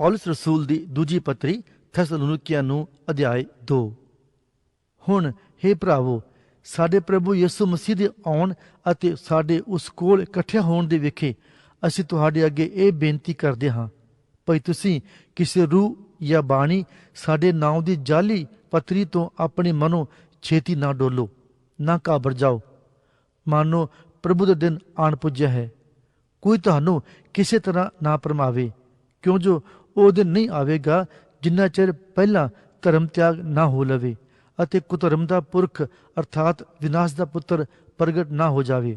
ਪੌਲਸ ਰਸੂਲ ਦੀ ਦੂਜੀ ਪੱਤਰੀ ਥੈਸਲੁਨੀਕੀਆਂ ਨੂੰ ਅਧਿਆਇ 2 ਹੁਣ हे ਭਰਾਵੋ ਸਾਡੇ ਪ੍ਰਭੂ ਯਿਸੂ ਮਸੀਹ ਦੇ ਆਉਣ ਅਤੇ ਸਾਡੇ ਉਸ ਕੋਲ ਇਕੱਠੇ ਹੋਣ ਦੇ ਵਿਖੇ ਅਸੀਂ ਤੁਹਾਡੇ ਅੱਗੇ ਇਹ ਬੇਨਤੀ ਕਰਦੇ ਹਾਂ ਭਈ ਤੁਸੀਂ ਕਿਸੇ ਰੂਹ ਜਾਂ ਬਾਣੀ ਸਾਡੇ ਨਾਮ ਦੀ ਜਾਲੀ ਪੱਤਰੀ ਤੋਂ ਆਪਣੇ ਮਨੋਂ ਛੇਤੀ ਨਾ ਡੋਲੋ ਨਾ ਘਾਬਰ ਜਾਓ ਮਾਨੋ ਪ੍ਰਭੂ ਦਾ ਦਿਨ ਆਣ ਪੁੱਜਿਆ ਹੈ ਕੋਈ ਤੁਹਾਨੂੰ ਕਿਸੇ ਤਰ੍ਹਾਂ ਨਾ ਪਰਮਾਵੇ ਕਿਉਂ ਜੋ ਉਹ ਦਿਨ ਨਹੀਂ ਆਵੇਗਾ ਜਿੰਨਾ ਚਿਰ ਪਹਿਲਾਂ ਧਰਮ ਤਿਆਗ ਨਾ ਹੋ ਲਵੇ ਅਤੇ ਕੁਧਰਮ ਦਾ ਪੁਰਖ ਅਰਥਾਤ ਵਿਨਾਸ਼ ਦਾ ਪੁੱਤਰ ਪ੍ਰਗਟ ਨਾ ਹੋ ਜਾਵੇ।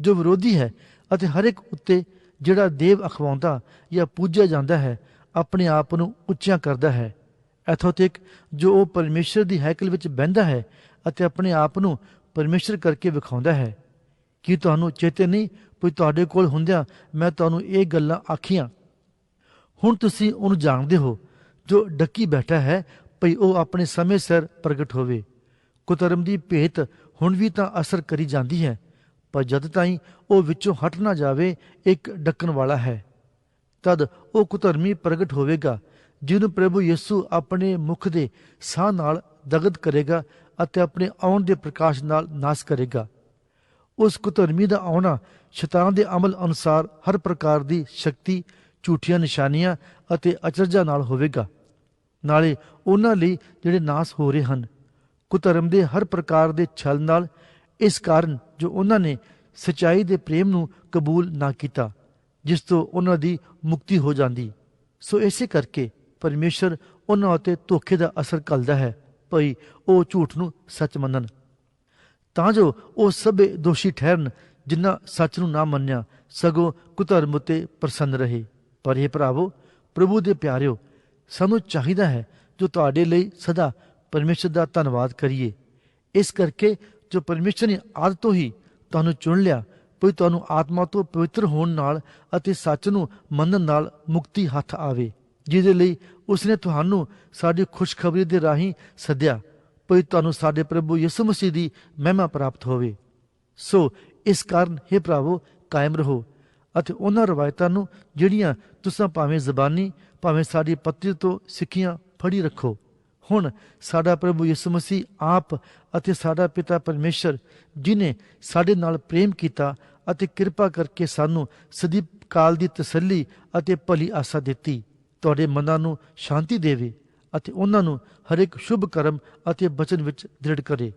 ਜੋ ਵਿਰੋਧੀ ਹੈ ਅਤੇ ਹਰ ਇੱਕ ਉੱਤੇ ਜਿਹੜਾ ਦੇਵ ਅਖਵਾਉਂਦਾ ਜਾਂ ਪੂਜਿਆ ਜਾਂਦਾ ਹੈ, ਆਪਣੇ ਆਪ ਨੂੰ ਉੱਚਾ ਕਰਦਾ ਹੈ। ਇਥੋਂ ਤੱਕ ਜੋ ਉਹ ਪਰਮੇਸ਼ਰ ਦੀ ਹੈਕਲ ਵਿੱਚ ਬਹਿੰਦਾ ਹੈ ਅਤੇ ਆਪਣੇ ਆਪ ਨੂੰ ਪਰਮੇਸ਼ਰ ਕਰਕੇ ਵਿਖਾਉਂਦਾ ਹੈ। ਕੀ ਤੁਹਾਨੂੰ ਚੇਤੇ ਨਹੀਂ, ਕੋਈ ਤੁਹਾਡੇ ਕੋਲ ਹੁੰਦਿਆਂ ਮੈਂ ਤੁਹਾਨੂੰ ਇਹ ਗੱਲਾਂ ਆਖੀਆਂ? ਹੁਣ ਤੁਸੀਂ ਉਹਨੂੰ ਜਾਣਦੇ ਹੋ, ਜੋ ਡੱਕੀ ਬੈਠਾ ਹੈ, ਭਈ ਉਹ ਆਪਣੇ ਸਮੇਂ ਸਿਰ ਪ੍ਰਗਟ ਹੋਵੇ। ਕੁਤਰਮ ਦੀ ਭੇਤ ਹੁਣ ਵੀ ਤਾਂ ਅਸਰ ਕਰੀ ਜਾਂਦੀ ਹੈ, ਪਰ ਜਦ ਤਾਈਂ ਉਹ ਵਿੱਚੋਂ ਹਟ ਨਾ ਜਾਵੇ, ਇੱਕ ਡੱਕਣ ਵਾਲਾ ਹੈ। ਤਦ ਉਹ ਕੁਤਰਮੀ ਪ੍ਰਗਟ ਹੋਵੇਗਾ, ਜਿਹਨੂੰ ਪ੍ਰਭੂ ਯਿਸੂ ਆਪਣੇ ਮੁਖ ਦੇ ਸਾਹ ਨਾਲ ਦਗਦ ਕਰੇਗਾ ਅਤੇ ਆਪਣੇ ਆਉਣ ਦੇ ਪ੍ਰਕਾਸ਼ ਨਾਲ ਨਾਸ ਕਰੇਗਾ। ਉਸ ਕੁਤਰਮੀ ਦਾ ਆਉਣਾ ਸ਼ੈਤਾਨ ਦੇ ਅਮਲ ਅਨੁਸਾਰ ਹਰ ਪ੍ਰਕਾਰ ਦੀ ਸ਼ਕਤੀ ਝੂਠੀਆਂ ਨਿਸ਼ਾਨੀਆਂ ਅਤੇ ਅਚਰਜਾਂ ਨਾਲ ਹੋਵੇਗਾ। ਨਾਲੇ ਉਹਨਾਂ ਲਈ ਜਿਹੜੇ ਨਾਸ ਹੋ ਰਹੇ ਹਨ ਕੁਧਰਮ ਦੇ ਹਰ ਪ੍ਰਕਾਰ ਦੇ ਛਲ ਨਾਲ, ਇਸ ਕਾਰਨ ਜੋ ਉਹਨਾਂ ਨੇ ਸਚਾਈ ਦੇ ਪ੍ਰੇਮ ਨੂੰ ਕਬੂਲ ਨਾ ਕੀਤਾ, ਜਿਸ ਤੋਂ ਉਹਨਾਂ ਦੀ ਮੁਕਤੀ ਹੋ ਜਾਂਦੀ। ਸੋ ਇਸੇ ਕਰਕੇ ਪਰਮੇਸ਼ਰ ਉਹਨਾਂ ਉਤੇ ਧੋਖੇ ਦਾ ਅਸਰ ਕਲਦਾ ਹੈ, ਭਈ ਉਹ ਝੂਠ ਨੂੰ ਸੱਚ ਮੰਨਣ। ਤਾਂ ਜੋ ਉਹ ਸਭੇ ਦੋਸ਼ੀ ਠਹਿਰਨ, ਜਿਨ੍ਹਾਂ ਸੱਚ ਨੂੰ ਨਾ ਮੰਨਿਆ, ਸਗੋਂ ਕੁਧਰਮ ਉਤੇ ਪ੍ਰਸੰਨ ਰਹੇ। ਪਰ ਇਹ ਭਰਾਵੋ, ਪ੍ਰਭੂ ਦੇ ਪਿਆਰਿਓ, ਸਾਨੂੰ ਚਾਹੀਦਾ ਹੈ ਜੋ ਤੁਹਾਡੇ ਲਈ ਸਦਾ ਪਰਮੇਸ਼ਰ ਦਾ ਧੰਨਵਾਦ ਕਰੀਏ। ਇਸ ਕਰਕੇ ਜੋ ਪਰਮੇਸ਼ਰ ਨੇ ਆਦ ਤੋਂ ਹੀ ਤੁਹਾਨੂੰ ਚੁਣ ਲਿਆ ਭਈ ਤੁਹਾਨੂੰ ਆਤਮਾ ਤੋਂ ਪਵਿੱਤਰ ਹੋਣ ਨਾਲ ਅਤੇ ਸੱਚ ਨੂੰ ਮੰਨਣ ਨਾਲ ਮੁਕਤੀ ਹੱਥ ਆਵੇ, ਜਿਹਦੇ ਲਈ ਉਸਨੇ ਤੁਹਾਨੂੰ ਸਾਡੀ ਖੁਸ਼ਖਬਰੀ ਦੇ ਰਾਹੀਂ ਸੱਦਿਆ ਭਈ ਤੁਹਾਨੂੰ ਸਾਡੇ ਪ੍ਰਭੂ ਯਿਸੂ ਮਸੀਹ ਦੀ ਮਹਿਮਾ ਪ੍ਰਾਪਤ ਹੋਵੇ। ਸੋ, ਇਸ ਕਾਰਨ हे ਭਰਾਵੋ, ਕਾਇਮ ਰਹੋ। ਅਤੇ ਉਹਨਾਂ ਰਵਾਇਤਾਂ ਨੂੰ ਜਿਹੜੀਆਂ ਤੁਸੀਂ ਭਾਵੇਂ ਜ਼ਬਾਨੀ, ਭਾਵੇਂ ਸਾਡੀ ਪੱਤਰੀ ਤੋਂ ਸਿੱਖੀਆਂ ਫੜੀ ਰੱਖੋ। ਹੁਣ ਸਾਡਾ ਪ੍ਰਭੂ ਯਿਸੂ ਮਸੀਹ ਆਪ ਅਤੇ ਸਾਡਾ ਪਿਤਾ ਪਰਮੇਸ਼ਰ, ਜਿਨੇ ਸਾਡੇ ਨਾਲ ਪ੍ਰੇਮ ਕੀਤਾ ਅਤੇ ਕਿਰਪਾ ਕਰਕੇ ਸਾਨੂੰ ਸਦੀਪ ਕਾਲ ਦੀ ਤਸੱਲੀ ਅਤੇ ਭਲੀ ਆਸਾ ਦਿੱਤੀ। ਤੁਹਾਡੇ ਮਨਾਂ ਨੂੰ ਸ਼ਾਂਤੀ ਦੇਵੇ ਅਤੇ ਉਹਨਾਂ ਨੂੰ ਹਰ ਇੱਕ ਸ਼ੁਭ ਕਰਮ ਅਤੇ ਬਚਨ ਵਿੱਚ ਦ੍ਰਿੜ ਕਰੇ।